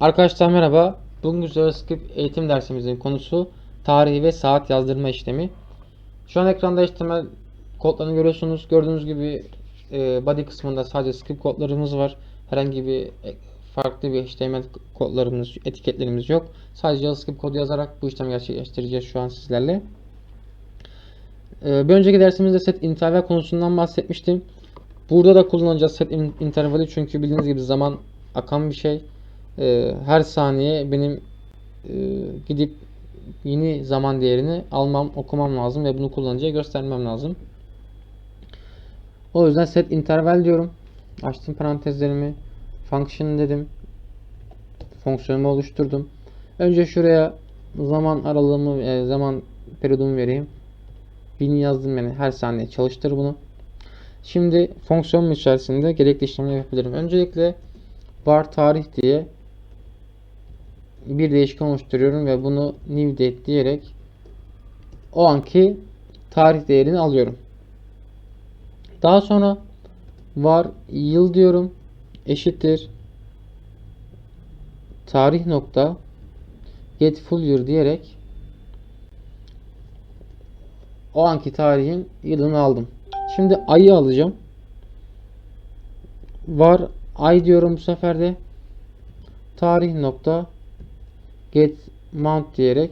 Arkadaşlar merhaba. Bugün JavaScript eğitim dersimizin konusu tarih ve saat yazdırma işlemi. Şu an ekranda HTML kodlarını görüyorsunuz. Gördüğünüz gibi e, body kısmında sadece script kodlarımız var. Herhangi bir e, farklı bir HTML kodlarımız, etiketlerimiz yok. Sadece JavaScript kodu yazarak bu işlemi gerçekleştireceğiz şu an sizlerle. E, bir önceki dersimizde set interval konusundan bahsetmiştim. Burada da kullanacağız set in- intervali çünkü bildiğiniz gibi zaman akan bir şey. Ee, her saniye benim e, gidip yeni zaman değerini almam, okumam lazım ve bunu kullanıcıya göstermem lazım. O yüzden set interval diyorum. Açtım parantezlerimi. Function dedim. Fonksiyonumu oluşturdum. Önce şuraya zaman aralığımı, e, zaman periyodumu vereyim. 1000 yazdım yani her saniye çalıştır bunu. Şimdi fonksiyonum içerisinde gerekli işlemleri yapabilirim. Öncelikle var tarih diye bir değişken oluşturuyorum ve bunu new date diyerek o anki tarih değerini alıyorum. Daha sonra var yıl diyorum eşittir tarih nokta get full year diyerek o anki tarihin yılını aldım. Şimdi ayı alacağım. Var ay diyorum bu sefer de tarih nokta get month diyerek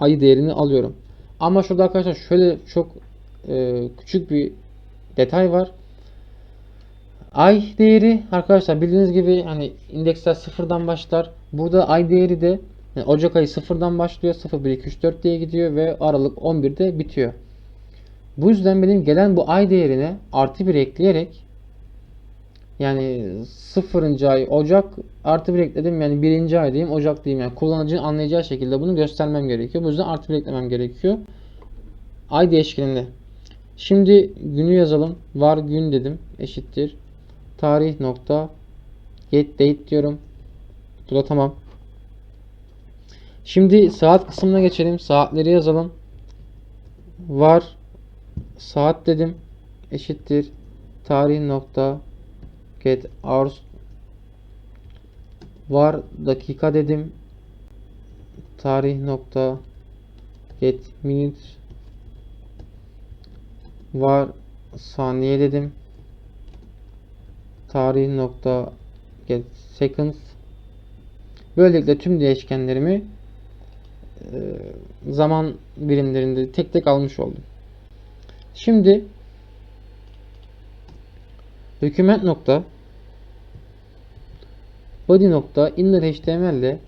ayı değerini alıyorum. Ama şurada arkadaşlar şöyle çok e, küçük bir detay var. Ay değeri arkadaşlar bildiğiniz gibi hani indeksler sıfırdan başlar. Burada ay değeri de yani Ocak ayı sıfırdan başlıyor. 0, 1, 2, 3, 4 diye gidiyor ve Aralık 11'de bitiyor. Bu yüzden benim gelen bu ay değerine artı bir ekleyerek yani sıfırıncı ay Ocak artı bir ekledim yani birinci ay diyeyim Ocak diyeyim yani kullanıcının anlayacağı şekilde bunu göstermem gerekiyor. Bu yüzden artı bir eklemem gerekiyor. Ay değişkeninde. Şimdi günü yazalım. Var gün dedim. Eşittir. Tarih nokta get date diyorum. Bu da tamam. Şimdi saat kısmına geçelim. Saatleri yazalım. Var saat dedim. Eşittir. Tarih nokta get hours var dakika dedim. Tarih nokta get minute var saniye dedim. Tarih nokta get seconds. Böylelikle tüm değişkenlerimi zaman birimlerinde tek tek almış oldum. Şimdi document nokta body nokta inner html ile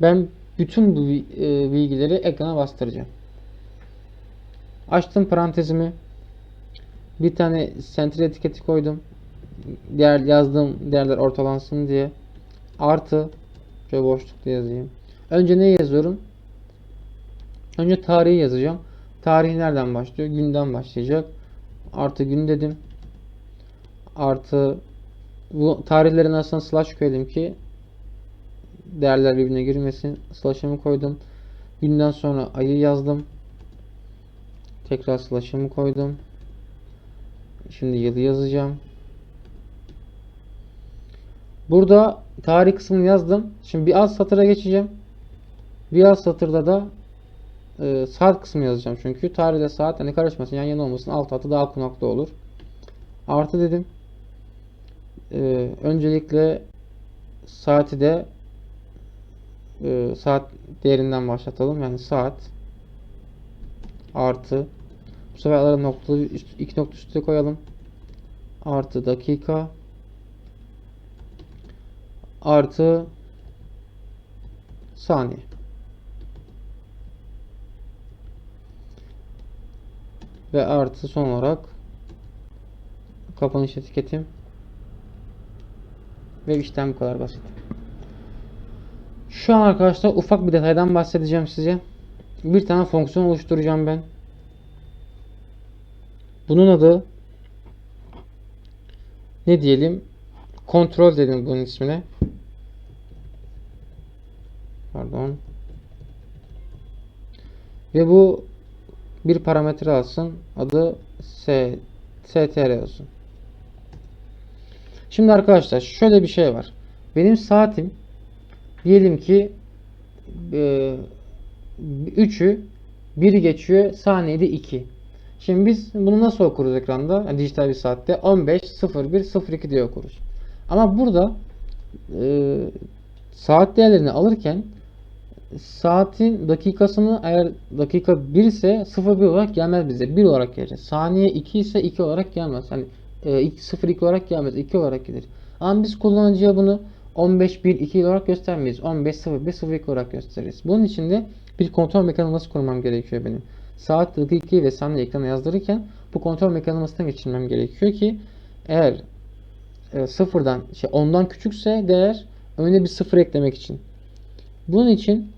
ben bütün bu e, bilgileri ekrana bastıracağım. Açtım parantezimi. Bir tane center etiketi koydum. Diğer yazdığım değerler ortalansın diye. Artı şöyle boşlukta yazayım. Önce ne yazıyorum? Önce tarihi yazacağım. Tarih nereden başlıyor? Günden başlayacak. Artı gün dedim. Artı bu tarihlerin arasına slash koydum ki değerler birbirine girmesin. Slash'ımı koydum. Günden sonra ayı yazdım. Tekrar slash'ımı koydum. Şimdi yılı yazacağım. Burada tarih kısmını yazdım. Şimdi bir alt satıra geçeceğim. Bir alt satırda da e, saat kısmı yazacağım çünkü tarihle saat hani karışmasın yan yana olmasın alt altı daha okunaklı olur. Artı dedim. E, öncelikle saati de e, saat değerinden başlatalım. Yani saat artı bu sefer arada noktalı üst, iki nokta üstüne koyalım. Artı dakika artı saniye. Ve artı son olarak kapanış etiketim. Ve işlem bu kadar basit. Şu an arkadaşlar ufak bir detaydan bahsedeceğim size. Bir tane fonksiyon oluşturacağım ben. Bunun adı ne diyelim? Kontrol dedim bunun ismine. Pardon. Ve bu bir parametre alsın. Adı S, str olsun. Şimdi arkadaşlar şöyle bir şey var. Benim saatim diyelim ki e, 3'ü 1 geçiyor saniyede 2. Şimdi biz bunu nasıl okuruz ekranda? Yani dijital bir saatte 15 01 02 diye okuruz. Ama burada e, saat değerlerini alırken saatin dakikasını eğer dakika 1 ise 01 olarak gelmez bize. 1 olarak gelecek. Saniye 2 ise 2 olarak gelmez. Hani e, 02 olarak gelmez. 2 olarak gelir. Ama biz kullanıcıya bunu 15 1 2 olarak göstermeyiz. 15 01 02 olarak gösteririz. Bunun için de bir kontrol mekanizması kurmam gerekiyor benim. Saat dakikayı ve saniye ekrana yazdırırken bu kontrol mekanizmasından geçirmem gerekiyor ki eğer e, sıfırdan şey ondan küçükse değer önüne bir sıfır eklemek için. Bunun için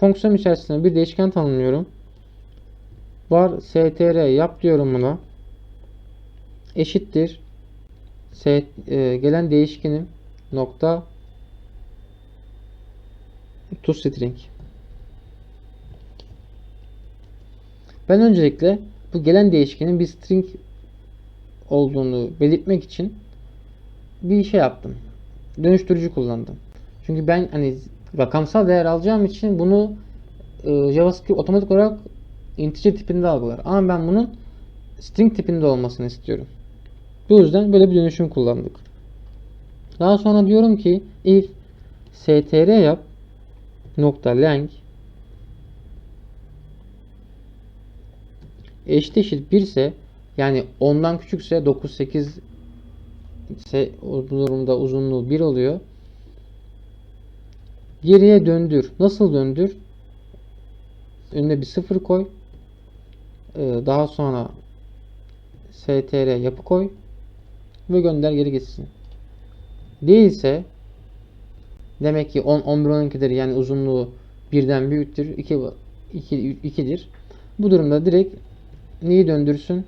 fonksiyon içerisinde bir değişken tanımlıyorum. Var str yap diyorum buna. Eşittir. S, e, gelen değişkenim nokta toString. Ben öncelikle bu gelen değişkenin bir string olduğunu belirtmek için bir şey yaptım. Dönüştürücü kullandım. Çünkü ben hani rakamsal değer alacağım için bunu e, JavaScript otomatik olarak integer tipinde algılar. Ama ben bunun string tipinde olmasını istiyorum. Bu yüzden böyle bir dönüşüm kullandık. Daha sonra diyorum ki if str yap nokta length eşit eşit 1 ise yani 10'dan küçükse 9 8 ise bu durumda uzunluğu 1 oluyor. Geriye döndür. Nasıl döndür? Önüne bir sıfır koy. Ee, daha sonra str yapı koy ve gönder geri gitsin. Değilse demek ki 10 11 12'dir yani uzunluğu birden büyüktür. 2 2 2'dir. Bu durumda direkt neyi döndürsün?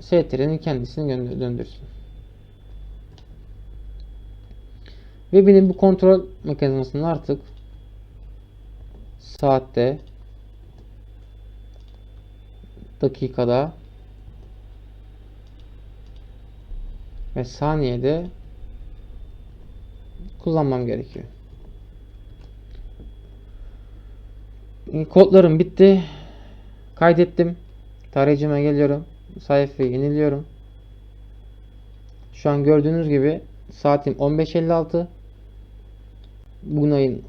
str'nin kendisini döndürsün. Ve benim bu kontrol mekanizmasının artık saatte dakikada ve saniyede kullanmam gerekiyor. Kodlarım bitti. Kaydettim. Tarayıcıma geliyorum. Sayfayı yeniliyorum. Şu an gördüğünüz gibi saatim 15.56. Bugün ayın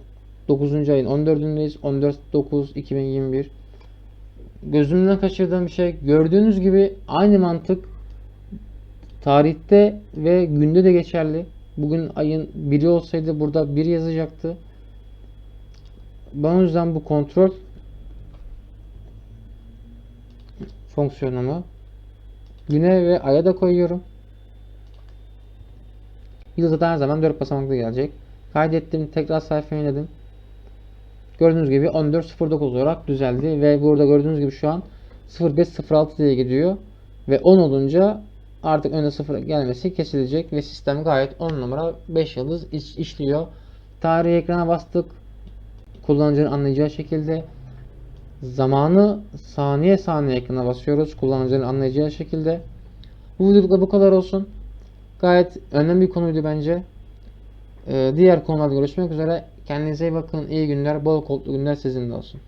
9. ayın 14'ündeyiz. 14.9.2021 Gözümden kaçırdığım bir şey. Gördüğünüz gibi aynı mantık tarihte ve günde de geçerli. Bugün ayın biri olsaydı burada bir yazacaktı. Ben o yüzden bu kontrol fonksiyonumu güne ve aya da koyuyorum. Yıl zaten her zaman 4 basamaklı gelecek. Kaydettim. Tekrar sayfaya yeniledim. Gördüğünüz gibi 14.09 olarak düzeldi. Ve burada gördüğünüz gibi şu an 0506 diye gidiyor. Ve 10 olunca artık önüne 0 gelmesi kesilecek. Ve sistem gayet 10 numara 5 yıldız iş, işliyor. Tarihi ekrana bastık. Kullanıcının anlayacağı şekilde zamanı saniye saniye ekrana basıyoruz. Kullanıcının anlayacağı şekilde. Bu videoda bu kadar olsun. Gayet önemli bir konuydu bence. Ee, diğer konularda görüşmek üzere. Kendinize iyi bakın. İyi günler. Bol kodlu günler sizinle olsun.